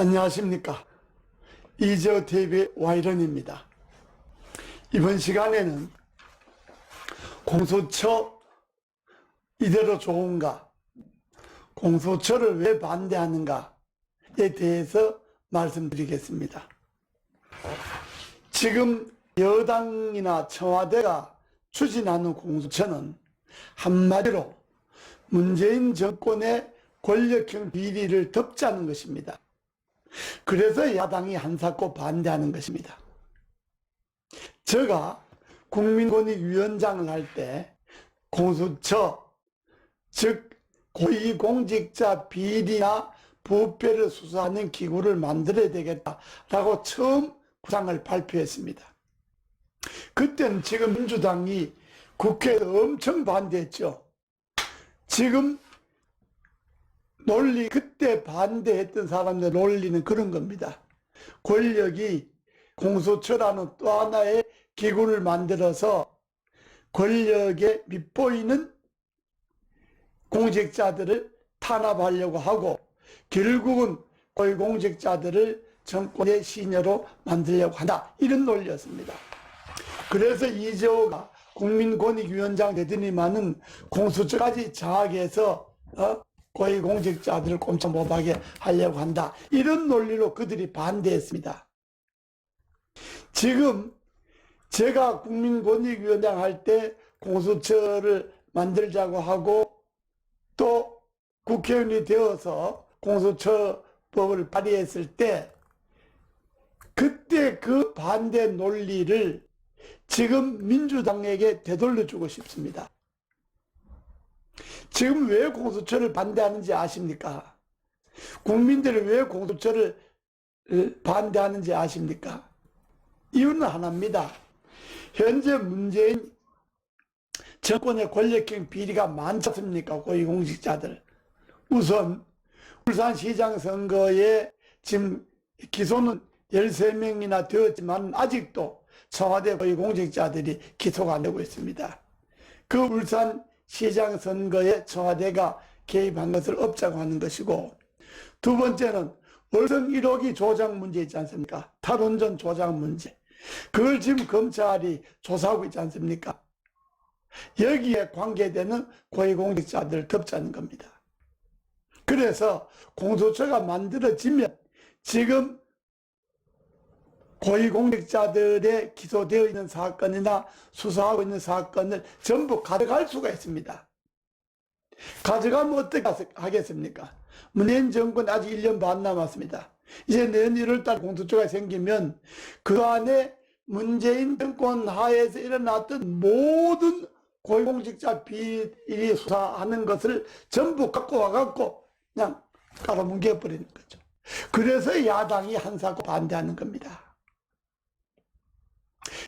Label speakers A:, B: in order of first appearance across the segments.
A: 안녕하십니까. 이재호 TV 와이런입니다. 이번 시간에는 공소처 이대로 좋은가, 공소처를 왜 반대하는가에 대해서 말씀드리겠습니다. 지금 여당이나 청와대가 추진하는 공소처는 한마디로 문재인 정권의 권력형 비리를 덮자는 것입니다. 그래서 야당이 한사코 반대하는 것입니다. 제가 국민권익위원장을 할 때 공수처, 즉 고위공직자 비리나 부패를 수사하는 기구를 만들어야 되겠다라고 처음 구상을 발표했습니다. 그때는 지금 민주당이 국회에서 엄청 반대했죠. 지금 논리 그때 반대했던 사람들 논리는 그런 겁니다. 권력이 공소처라는 또 하나의 기구를 만들어서 권력에 밑보이는 공직자들을 탄압하려고 하고 결국은 고위공직자들을 정권의 시녀로 만들려고 한다. 이런 논리였습니다. 그래서 이재호가 국민권익위원장 되더니만은 공수처까지 장악해서 어? 고위공직자들을 꼼짝 못하게 하려고 한다. 이런 논리로 그들이 반대했습니다. 지금 제가 국민권익위원장 할 때 공수처를 만들자고 하고 또 국회의원이 되어서 공수처법을 발의했을 때 그때 그 반대 논리를 지금 민주당에게 되돌려주고 싶습니다. 지금 왜 공수처를 반대하는지 아십니까? 국민들이 왜 공수처를 반대하는지 아십니까? 이유는 하나입니다. 현재 문재인 정권의 권력형 비리가 많지 않습니까? 고위공직자들. 우선 울산시장 선거에 지금 기소는 13명이나 되었지만 아직도 청와대 고위공직자들이 기소가 안 되고 있습니다. 그 울산 시장 선거에 청와대가 개입한 것을 없자고 하는 것이고 두 번째는 월성 1호기 조작 문제 있지 않습니까? 탈원전 조작 문제. 그걸 지금 검찰이 조사하고 있지 않습니까? 여기에 관계되는 고위공직자들을 덮자는 겁니다. 그래서 공소처가 만들어지면 지금 고위공직자들의 기소되어 있는 사건이나 수사하고 있는 사건을 전부 가져갈 수가 있습니다. 가져가면 어떻게 하겠습니까? 문재인 정권 아직 1년 반 남았습니다. 이제 내년 1월달 공수처가 생기면 그 안에 문재인 정권 하에서 일어났던 모든 고위공직자 비리 수사하는 것을 전부 갖고 와갖고 그냥 깔아뭉개 버리는 거죠. 그래서 야당이 한사코 반대하는 겁니다.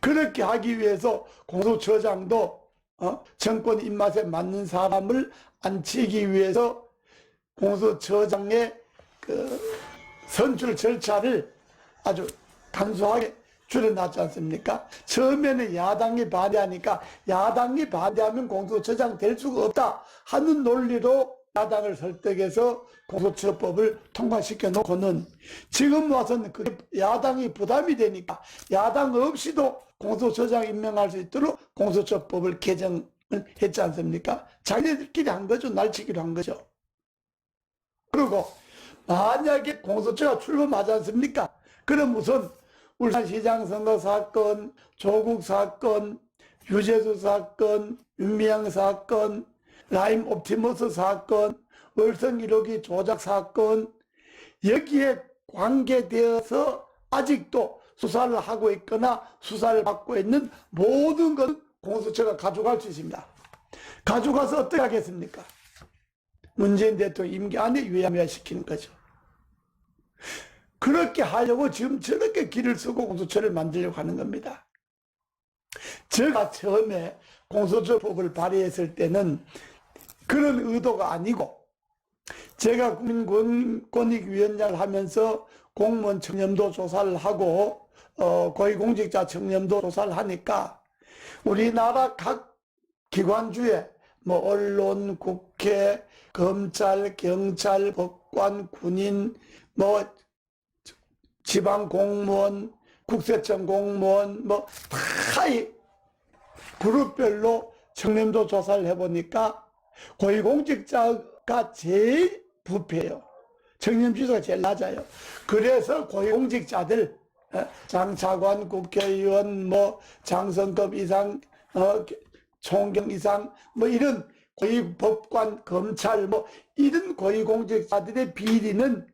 A: 그렇게 하기 위해서 공소처장도 어? 정권 입맛에 맞는 사람을 앉히기 위해서 공소처장의 그 선출 절차를 아주 간소하게 줄여놨지 않습니까? 처음에는 야당이 반대하니까 야당이 반대하면 공소처장 될 수가 없다 하는 논리로 야당을 설득해서 공소처법을 통과시켜 놓고는 지금 와서는 그 야당이 부담이 되니까 야당 없이도 공소처장 임명할 수 있도록 공소처법을 개정을 했지 않습니까? 자기들끼리 한 거죠. 날치기로 한 거죠. 그리고 만약에 공소처가 출범하지 않습니까? 그럼 우선 울산시장 선거 사건, 조국 사건, 유재수 사건, 윤미향 사건, 라임 옵티머스 사건, 월성 1호기 조작 사건 여기에 관계되어서 아직도 수사를 하고 있거나 수사를 받고 있는 모든 것 공수처가 가져갈 수 있습니다. 가져가서 어떻게 하겠습니까? 문재인 대통령 임기 안에 유야무야 시키는 거죠. 그렇게 하려고 지금 저렇게 길을 쓰고 공수처를 만들려고 하는 겁니다. 제가 처음에 공소처법을 발의했을 때는 그런 의도가 아니고 제가 국민권익위원장을 하면서 공무원 청렴도 조사를 하고 어, 고위공직자 청렴도 조사를 하니까 우리나라 각 기관주에 뭐 언론, 국회, 검찰, 경찰, 법관, 군인 뭐 지방 공무원, 국세청 공무원 뭐다 그룹별로 청렴도 조사를 해보니까 고위공직자가 제일 부패해요. 청렴지수가 제일 낮아요. 그래서 고위공직자들 어, 장차관, 국회의원, 뭐 장성급 이상, 어, 총경 이상, 뭐 이런 고위 법관, 검찰, 뭐 이런 고위 공직자들의 비리는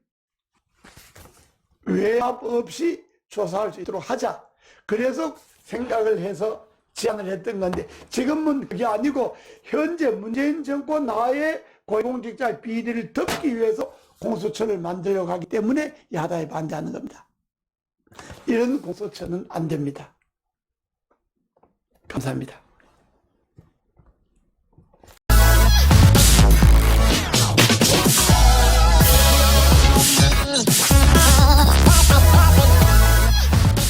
A: 외압 없이 조사할 수 있도록 하자. 그래서 생각을 해서 제안을 했던 건데 지금은 그게 아니고 현재 문재인 정권 하에 고위공직자 비리를 덮기 위해서 공수처를 만들려고 하기 때문에 야당이 반대하는 겁니다. 이런 공수처는 안 됩니다. 감사합니다.